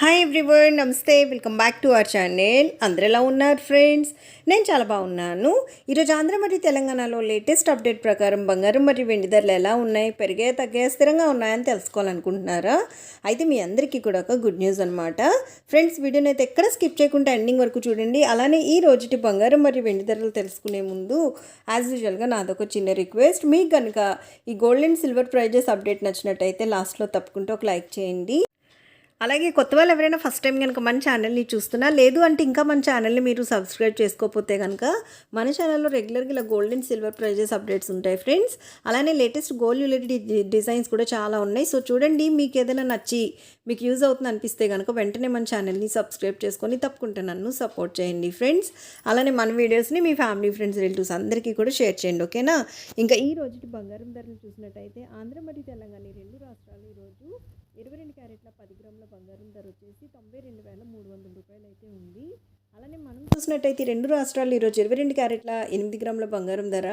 Hi everyone నమస్తే. Welcome back to our channel అందరు ఎలా ఉన్నారు ఫ్రెండ్స్ నేను చాలా బాగున్నాను. ఈరోజు ఆంధ్ర మరియు తెలంగాణలో లేటెస్ట్ అప్డేట్ ప్రకారం బంగారం మరియు వెండి ధరలు ఎలా ఉన్నాయి పెరిగే తగ్గే స్థిరంగా ఉన్నాయని తెలుసుకోవాలనుకుంటున్నారా? అయితే మీ అందరికీ కూడా ఒక గుడ్ న్యూస్ అనమాట ఫ్రెండ్స్ వీడియోని అయితే ఎక్కడ స్కిప్ చేయకుండా ఎండింగ్ వరకు చూడండి. అలానే ఈ రోజుటి బంగారం మరియు వెండి ధరలు తెలుసుకునే ముందు యాజ్ యూజువల్గా నాదొక చిన్న రిక్వెస్ట్ మీకు కనుక ఈ gold and silver prices update నచ్చినట్టయితే లాస్ట్లో తప్పుకుంటూ ఒక లైక్ చేయండి. అలాగే కొత్త వాళ్ళు ఎవరైనా ఫస్ట్ టైం కనుక మన ఛానల్ని చూస్తున్నా లేదు అంటే ఇంకా మన ఛానల్ని మీరు సబ్స్క్రైబ్ చేసుకోకపోతే కనుక మన ఛానల్లో రెగ్యులర్గా ఇలా gold and silver prices updates ఉంటాయి ఫ్రెండ్స్ అలానే లేటెస్ట్ గోల్డ్ రిలేటెడ్ డిజైన్స్ కూడా చాలా ఉన్నాయి. సో చూడండి మీకు ఏదైనా నచ్చి మీకు యూజ్ అవుతుంది అనిపిస్తే కనుక వెంటనే మన ఛానల్ని సబ్స్క్రైబ్ చేసుకొని తప్పకుండా నన్ను సపోర్ట్ చేయండి ఫ్రెండ్స్ అలానే మన వీడియోస్ని మీ ఫ్యామిలీ ఫ్రెండ్స్ రిలేటివ్స్ అందరికీ కూడా షేర్ చేయండి ఓకేనా ఇంకా ఈ రోజుకి బంగారం ధరలు చూసినట్టయితే ఆంధ్ర మరియు తెలంగాణ రెండు రాష్ట్రాలు ఈరోజు ఇరవై రెండు క్యారెట్ల పది గ్రాముల బంగారం ధర వచ్చేసి తొంభై రెండు వేల మూడు వందల రూపాయలు అయితే ఉంది అలానే మనం చూసినట్టయితే రెండు రాష్ట్రాలు ఈరోజు ఇరవై రెండు క్యారెట్ల ఎనిమిది గ్రాముల బంగారం ధర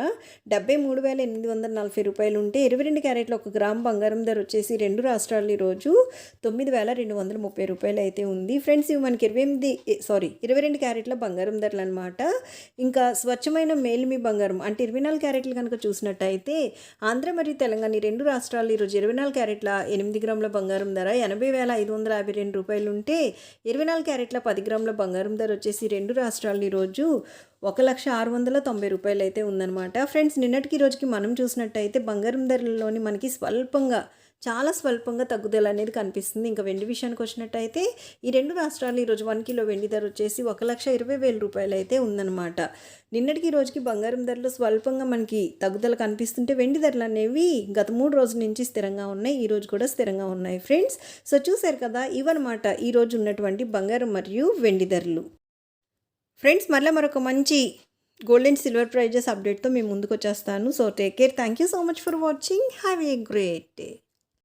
డెబ్బై మూడు వేల ఎనిమిది వందల నలభై రూపాయలు ఉంటే ఇరవై రెండు క్యారెట్ల ఒక గ్రామ్ బంగారం ధర వచ్చేసి రెండు రాష్ట్రాలు ఈరోజు తొమ్మిది వేల రెండు వందల ముప్పై రూపాయలు అయితే ఉంది. ఫ్రెండ్స్ ఇవి మనకి ఇరవై ఎనిమిది సారీ ఇరవై రెండు క్యారెట్ల బంగారం ధరలు అనమాట ఇంకా స్వచ్ఛమైన మేలిమి బంగారం అంటే ఇరవై నాలుగు క్యారెట్లు కనుక చూసినట్టయితే ఆంధ్ర మరియు తెలంగాణ రెండు రాష్ట్రాలు ఈరోజు ఇరవై నాలుగు క్యారెట్ల ఎనిమిది గ్రాముల బంగారం ధర ఎనభై వేల ఐదు వందల యాభై రెండు రూపాయలు ఉంటే ఇరవై నాలుగు క్యారెట్ల పది గ్రాముల బంగారం ధర వచ్చేసి రెండు రాష్ట్రాలు ఈరోజు ఒక లక్ష ఆరు వందల తొంభై రూపాయలు అయితే ఉందన్నమాట. ఫ్రెండ్స్ నిన్నటికి రోజుకి మనం చూసినట్టయితే బంగారం ధరలోని మనకి స్వల్పంగా చాలా స్వల్పంగా తగ్గుదల అనేది కనిపిస్తుంది. ఇంకా వెండి విషయానికి వచ్చినట్టయితే ఈ రెండు రాష్ట్రాలు ఈరోజు వన్ కిలో వెండి ధర వచ్చేసి ఒక లక్ష ఇరవై వేల రూపాయలు అయితే ఉందన్నమాట. నిన్నటికి రోజుకి బంగారం ధరలు స్వల్పంగా మనకి తగ్గుదల కనిపిస్తుంటే వెండి ధరలు అనేవి గత మూడు రోజుల నుంచి స్థిరంగా ఉన్నాయి. ఈ రోజు కూడా స్థిరంగా ఉన్నాయి ఫ్రెండ్స్. సో చూశారు కదా ఇవన్నమాట ఈ రోజు ఉన్నటువంటి బంగారం మరియు వెండి ధరలు. ఫ్రెండ్స్ మళ్ళీ మరొక మంచి గోల్డ్ అండ్ సిల్వర్ ప్రైజెస్ అప్డేట్తో మేము ముందుకు వచ్చేస్తాను so take care thank you so much for watching have a great day